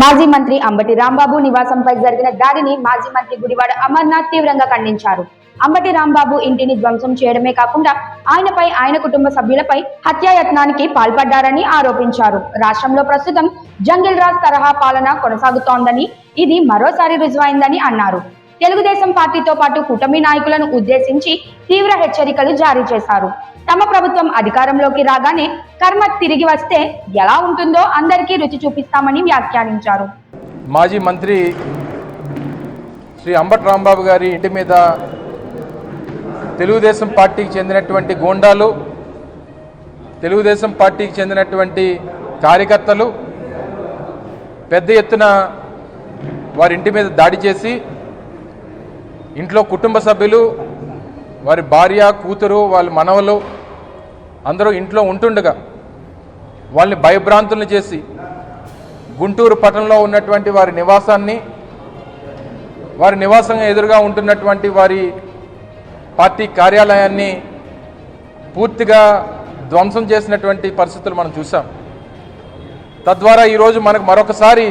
మాజీ మంత్రి అంబటి రాంబాబు నివాసంపై జరిగిన దాడిని మాజీ మంత్రి గుడివాడ అమర్నాథ్ తీవ్రంగా ఖండించారు. అంబటి రాంబాబు ఇంటిని ధ్వంసం చేయడమే కాకుండా ఆయనపై ఆయన కుటుంబ సభ్యులపై హత్యాయత్నానికి పాల్పడ్డారని ఆరోపించారు. రాష్ట్రంలో ప్రస్తుతం జంగిల్ రాజ్ తరహా పాలన కొనసాగుతోందని ఇది మరోసారి రుజువైందని అన్నారు. తెలుగుదేశం పార్టీతో పాటు కూటమి నాయకులను ఉద్దేశించి తీవ్ర హెచ్చరికలు జారీ చేశారు. తమ ప్రభుత్వం అధికారంలోకి రాగానే కర్మ తిరిగి వస్తే ఎలా ఉంటుందో అందరికీ రుచి చూపిస్తామని వ్యాఖ్యానించారు. మాజీ మంత్రి శ్రీ అంబట్ రాంబాబు గారి ఇంటి మీద తెలుగుదేశం పార్టీకి చెందినటువంటి గోండాలు తెలుగుదేశం పార్టీకి చెందినటువంటి కార్యకర్తలు పెద్ద ఎత్తున వారి ఇంటి మీద దాడి చేసి ఇంట్లో కుటుంబ సభ్యులు వారి భార్య కూతురు వాళ్ళ మనవలు అందరూ ఇంట్లో ఉంటుండగా వాళ్ళని భయభ్రాంతులను చేసి గుంటూరు పట్టణంలో ఉన్నటువంటి వారి నివాసాన్ని వారి నివాసం ఎదురుగా ఉంటున్నటువంటి వారి పార్టీ కార్యాలయాన్ని పూర్తిగా ధ్వంసం చేసినటువంటి పరిస్థితులు మనం చూసాం తద్వారా ఈరోజు మనకు మరొకసారి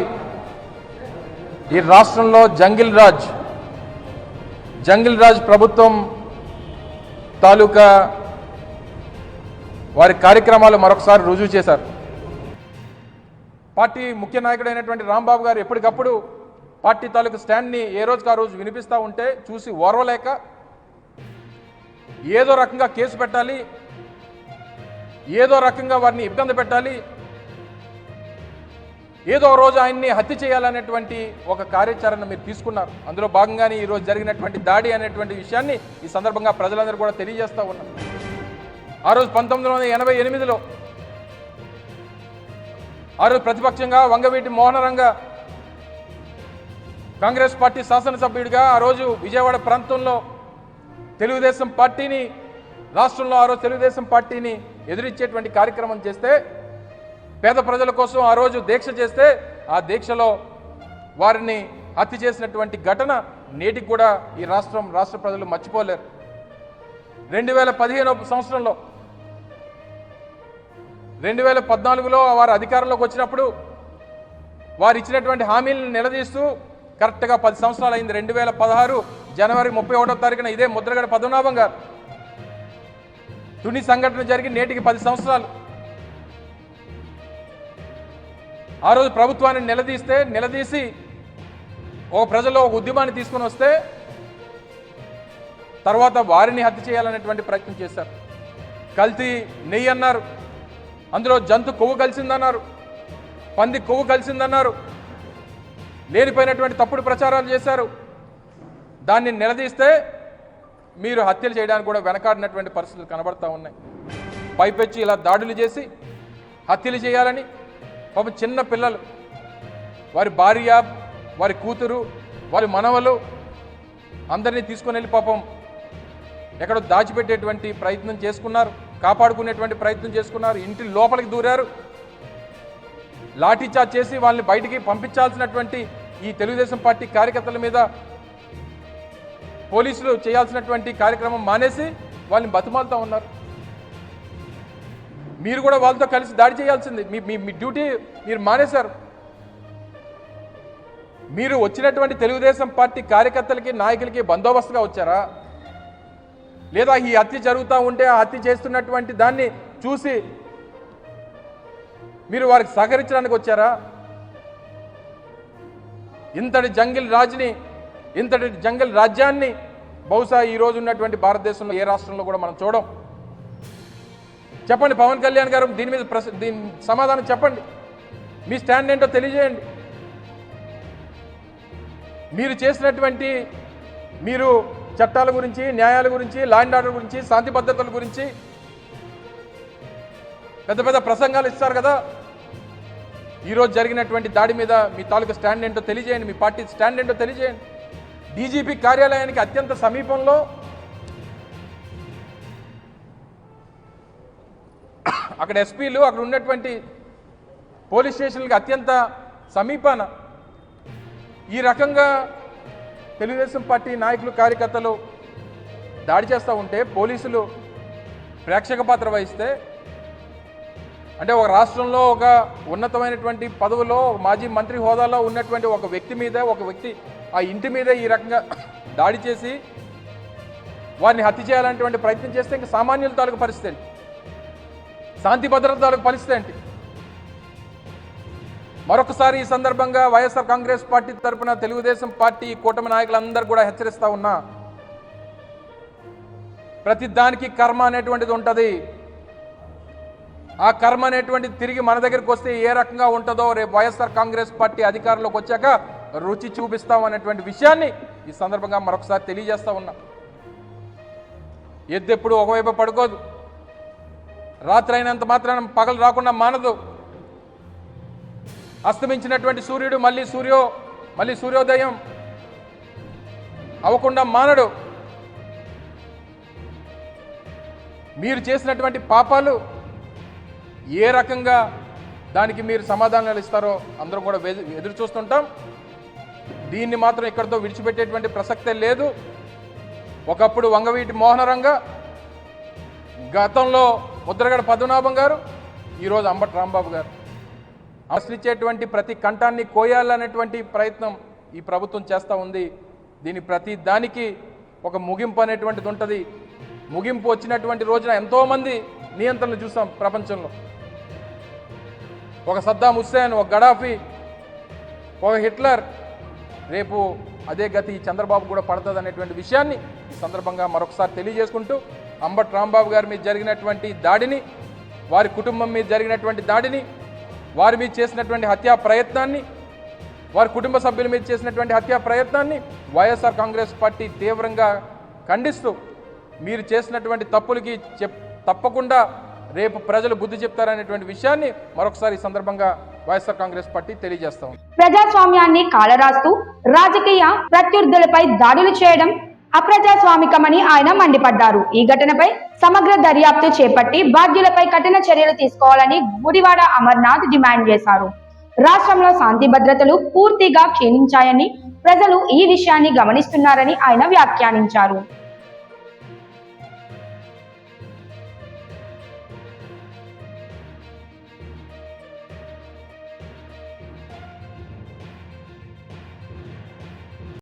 ఈ రాష్ట్రంలో జంగిల్ రాజ్ జంగిల్ రాజ్ ప్రభుత్వం తాలూకా వారి కార్యక్రమాలు మరొకసారి రుజువు చేశారు. పార్టీ ముఖ్య నాయకుడైనటువంటి రాంబాబు గారు ఎప్పటికప్పుడు పార్టీ తాలూకు స్టాండ్ని ఏ రోజుకు ఆ రోజు వినిపిస్తూ ఉంటే చూసి ఓర్వలేక ఏదో రకంగా కేసు పెట్టాలి ఏదో రకంగా వారిని ఇబ్బంది పెట్టాలి ఏదో రోజు ఆయన్ని హత్య చేయాలనేటువంటి ఒక కార్యాచరణ మీరు తీసుకున్నారు. అందులో భాగంగానే ఈరోజు జరిగినటువంటి దాడి అనేటువంటి విషయాన్ని ఈ సందర్భంగా ప్రజలందరూ కూడా తెలియజేస్తూ ఉన్నారు. ఆ రోజు పంతొమ్మిది వందల ఎనభై ఎనిమిదిలో ఆ రోజు ప్రతిపక్షంగా వంగవీటి మోహనరంగ కాంగ్రెస్ పార్టీ శాసనసభ్యుడిగా ఆ రోజు విజయవాడ ప్రాంతంలో తెలుగుదేశం పార్టీని రాష్ట్రంలో ఆ రోజు తెలుగుదేశం పార్టీని ఎదురిచ్చేటువంటి కార్యక్రమం చేస్తే పేద ప్రజల కోసం ఆ రోజు దీక్ష చేస్తే ఆ దీక్షలో వారిని హత్య చేసినటువంటి ఘటన నేటికి కూడా ఈ రాష్ట్రం రాష్ట్ర ప్రజలు మర్చిపోలేరు. రెండు వేల పదిహేను సంవత్సరంలో రెండు వేల పద్నాలుగులో వారు అధికారంలోకి వచ్చినప్పుడు వారు ఇచ్చినటువంటి హామీలను నిలదీస్తూ కరెక్ట్గా పది సంవత్సరాలు అయింది. రెండు వేల పదహారు జనవరి ముప్పై ఒకటో తారీఖున ఇదే ముద్రగడ పద్మనాభం గారు. తుని సంఘటన జరిగి నేటికి పది సంవత్సరాలు. ఆ రోజు ప్రభుత్వాన్ని నిలదీస్తే నిలదీసి ఒక ప్రజల్లో ఒక ఉద్యమాన్ని తీసుకొని వస్తే తర్వాత వారిని హత్య చేయాలనేటువంటి ప్రయత్నం చేశారు. కల్తీ నెయ్యి అన్నారు. అందులో జంతు కొవ్వు కలిసిందన్నారు. పంది కొవ్వు కలిసిందన్నారు. లేనిపోయినటువంటి తప్పుడు ప్రచారాలు చేశారు. దాన్ని నిలదీస్తే మీరు హత్యలు చేయడానికి కూడా వెనకాడినటువంటి పరిస్థితులు కనబడతా ఉన్నాయి. పైపెచ్చి ఇలా దాడులు చేసి హత్యలు చేయాలని పాపం చిన్న పిల్లలు. వారి భార్య వారి కూతురు వారి మనవలు అందరినీ తీసుకొని వెళ్ళి పాపం ఎక్కడో దాచిపెట్టేటువంటి ప్రయత్నం చేసుకున్నారు కాపాడుకునేటువంటి ప్రయత్నం చేసుకున్నారు ఇంటి లోపలికి దూరారు. లాఠీచార్జ్ చేసి వాళ్ళని బయటికి పంపించాల్సినటువంటి ఈ తెలుగుదేశం పార్టీ కార్యకర్తల మీద పోలీసులు చేయాల్సినటువంటి కార్యక్రమం మానేసి వాళ్ళని బతిమాలుతూ ఉన్నారు. మీరు కూడా వాళ్ళతో కలిసి దాడి చేయాల్సింది. మీ మీ మీ డ్యూటీ మీరు మానేశారు. మీరు వచ్చినటువంటి తెలుగుదేశం పార్టీ కార్యకర్తలకి నాయకులకి బందోబస్తుగా వచ్చారా? లేదా ఈ హత్య జరుగుతూ ఉంటే ఆ హత్య చేస్తున్నటువంటి దాన్ని చూసి మీరు వారికి సహకరించడానికి వచ్చారా? ఇంతటి జంగిల్ రాజుని ఇంతటి జంగిల్ రాజ్యాన్ని బహుశా ఈ రోజు ఉన్నటువంటి భారతదేశంలో ఏ రాష్ట్రంలో కూడా మనం చూడం. చెప్పండి పవన్ కళ్యాణ్ గారు దీని మీద ప్రశ్న దీని సమాధానం చెప్పండి. మీ స్టాండ్ ఏంటో తెలియజేయండి. మీరు చేసినటువంటి మీరు చట్టాల గురించి న్యాయాల గురించి లా అండ్ ఆర్డర్ గురించి శాంతి భద్రతల గురించి పెద్ద పెద్ద ప్రసంగాలు ఇస్తారు కదా. ఈరోజు జరిగినటువంటి దాడి మీద మీ తాలూకా స్టాండ్ ఏంటో తెలియజేయండి. మీ పార్టీ స్టాండ్ ఏంటో తెలియజేయండి. డీజీపీ కార్యాలయానికి అత్యంత సమీపంలో అక్కడ ఎస్పీలు అక్కడ ఉన్నటువంటి పోలీస్ స్టేషన్లకు అత్యంత సమీపాన ఈ రకంగా తెలుగుదేశం పార్టీ నాయకులు కార్యకర్తలు దాడి చేస్తూ ఉంటే పోలీసులు ప్రేక్షక పాత్ర వహిస్తే అంటే ఒక రాష్ట్రంలో ఒక ఉన్నతమైనటువంటి పదవిలో మాజీ మంత్రి హోదాలో ఉన్నటువంటి ఒక వ్యక్తి మీద ఒక వ్యక్తి ఆ ఇంటి మీద ఈ రకంగా దాడి చేసి వారిని హత్య చేయాలనేటువంటి ప్రయత్నం చేస్తే ఇంకా సామాన్యుల తాలూకు పరిస్థితి శాంతి భద్రతలకు పరిస్థితి ఏంటి? మరొకసారి ఈ సందర్భంగా వైఎస్ఆర్ కాంగ్రెస్ పార్టీ తరపున తెలుగుదేశం పార్టీ కూటమి నాయకులందరూ కూడా హెచ్చరిస్తా ఉన్నా ప్రతి దానికి కర్మ అనేటువంటిది ఉంటుంది. ఆ కర్మ అనేటువంటిది తిరిగి మన దగ్గరికి వస్తే ఏ రకంగా ఉంటుందో రేపు వైఎస్ఆర్ కాంగ్రెస్ పార్టీ అధికారంలోకి వచ్చాక రుచి చూపిస్తాం అనేటువంటి విషయాన్ని ఈ సందర్భంగా మరొకసారి తెలియజేస్తా ఉన్నా. ఎద్దెప్పుడు ఒకవైపు పడుకోదు. రాత్రి అయినంత మాత్రాన పగలు రాకుండా మానదు. అస్తమించినటువంటి సూర్యుడు మళ్ళీ సూర్యో మళ్ళీ సూర్యోదయం అవ్వకుండా మానడు. మీరు చేసినటువంటి పాపాలు ఏ రకంగా దానికి మీరు సమాధానాలు ఇస్తారో అందరం కూడా ఎదురు చూస్తుంటాం. దీన్ని మాత్రం ఇక్కడితో విడిచిపెట్టేటువంటి ప్రసక్తే లేదు. ఒకప్పుడు వంగవీటి మోహనరంగ గతంలో ముద్రగడ పద్మనాభం గారు ఈరోజు అంబటి రాంబాబు గారు. ఆశ్రయించేటువంటి ప్రతి కంఠాన్ని కోయాలనేటువంటి ప్రయత్నం ఈ ప్రభుత్వం చేస్తూ ఉంది. దీని ప్రతి దానికి ఒక ముగింపు అనేటువంటిది ఉంటుంది. ముగింపు వచ్చినటువంటి రోజున ఎంతోమంది నియంత్రణలు చూసాం ప్రపంచంలో. ఒక సద్దాం హుస్సేన్ ఒక గడాఫీ ఒక హిట్లర్ రేపు అదే గతి ఈ చంద్రబాబు కూడా పడుతుంది అనేటువంటి విషయాన్ని ఈ సందర్భంగా మరొకసారి తెలియజేసుకుంటూ అంబట్ రాంబాబు గారి మీద జరిగినటువంటి దాడిని వారి కుటుంబం మీద జరిగినటువంటి దాడిని వారి మీద చేసినటువంటి హత్యా ప్రయత్నాన్ని వారి కుటుంబ సభ్యుల మీద చేసినటువంటి హత్యా ప్రయత్నాన్ని వైఎస్ఆర్ కాంగ్రెస్ పార్టీ తీవ్రంగా ఖండిస్తూ మీరు చేసినటువంటి తప్పులకి చెప్ తప్పకుండా రేపు ప్రజలు బుద్ధి చెప్తారనేటువంటి విషయాన్ని మరొకసారి ఈ సందర్భంగా వైఎస్ఆర్ కాంగ్రెస్ పార్టీ తెలియజేస్తాం ప్రజాస్వామ్యాన్ని కాలరాస్తూ రాజకీయ ప్రత్యర్థులపై దాడులు చేయడం అప్రజాస్వామికమని ఆయన మండిపడ్డారు. ఈ ఘటనపై సమగ్ర దర్యాప్తు చేపట్టి బాధ్యులపై కఠిన చర్యలు తీసుకోవాలని గుడివాడ అమర్నాథ్ డిమాండ్ చేశారు. రాష్ట్రంలో శాంతి భద్రతలు పూర్తిగా క్షీణించాయని ప్రజలు ఈ విషయాన్ని గమనిస్తున్నారని ఆయన వ్యాఖ్యానించారు.